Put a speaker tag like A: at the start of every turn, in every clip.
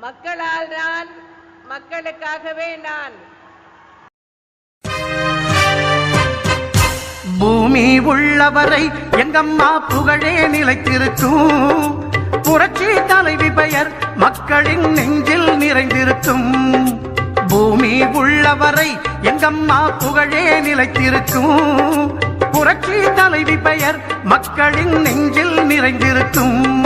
A: மக்களால் நான் மக்களுக்காகவே நான்.
B: பூமி உள்ளவரை எங்கம்மா புகழே நிலைத்திருக்கும். புரட்சி தலைவி பெயர் மக்களின் நெஞ்சில் நிறைந்திருக்கும். பூமி உள்ளவரை எங்கம்மா புகழே நிலைத்திருக்கும். புரட்சி தலைவி பெயர் மக்களின் நெஞ்சில் நிறைந்திருக்கும்.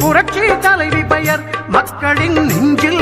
B: புரட்சி தலைவி பெயர் மக்களின் நெஞ்சில்